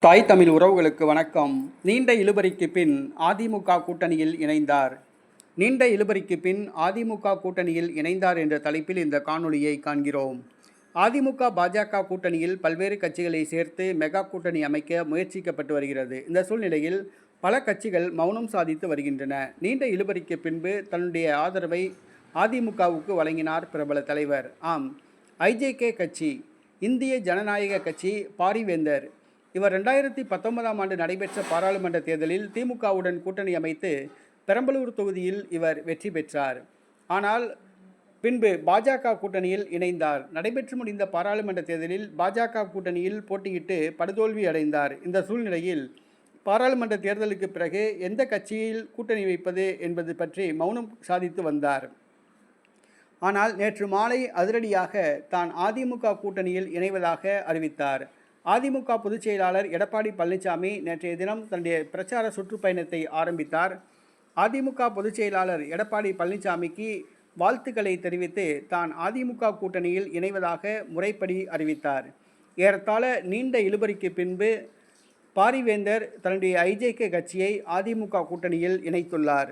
தாய் தமிழ் உறவுகளுக்கு வணக்கம். நீண்ட இழுபறிக்கு பின் அதிமுக கூட்டணியில் இணைந்தார். நீண்ட இழுபறிக்கு பின் அதிமுக கூட்டணியில் இணைந்தார் என்ற தலைப்பில் இந்த காணொளியை காண்கிறோம். அதிமுக பாஜக கூட்டணியில் பல்வேறு கட்சிகளை சேர்த்து மெகா கூட்டணி அமைக்க முயற்சிக்கப்பட்டு வருகிறது. இந்த சூழ்நிலையில் பல கட்சிகள் மௌனம் சாதித்து வருகின்றன. நீண்ட இழுபறிக்கு பின்பு தன்னுடைய ஆதரவை அதிமுகவுக்கு வழங்கினார் பிரபல தலைவர். ஆம் ஐஜேகே கட்சி இந்திய ஜனநாயக கட்சி பாரிவேந்தர். இவர் ரெண்டாயிரத்தி பத்தொன்பதாம் ஆண்டு நடைபெற்ற பாராளுமன்ற தேர்தலில் திமுகவுடன் கூட்டணி அமைத்து பெரம்பலூர் தொகுதியில் இவர் வெற்றி பெற்றார். ஆனால் பின்பு பாஜக கூட்டணியில் இணைந்தார். நடைபெற்று முடிந்த பாராளுமன்ற தேர்தலில் பாஜக கூட்டணியில் போட்டியிட்டு படுதோல்வி அடைந்தார். இந்த சூழ்நிலையில் பாராளுமன்ற தேர்தலுக்கு பிறகு எந்த கட்சியில் கூட்டணி வைப்பது என்பது பற்றி மௌனம் சாதித்து வந்தார். ஆனால் நேற்று மாலை அதிரடியாக தான் அதிமுக கூட்டணியில் இணைவதாக அறிவித்தார். அதிமுக பொதுச் செயலாளர் எடப்பாடி பழனிசாமி நேற்றைய தினம் தன்னுடைய பிரச்சார சுற்றுப்பயணத்தை ஆரம்பித்தார். அதிமுக பொதுச் செயலாளர் எடப்பாடி பழனிசாமிக்கு வாழ்த்துக்களை தெரிவித்து தான் அதிமுக கூட்டணியில் இணைவதாக முறைப்படி அறிவித்தார். ஏறத்தாழ நீண்ட இழுபறிக்கு பின்பு பாரிவேந்தர் தன்னுடைய ஐஜேகே கட்சியை அதிமுக கூட்டணியில் இணைத்துள்ளார்.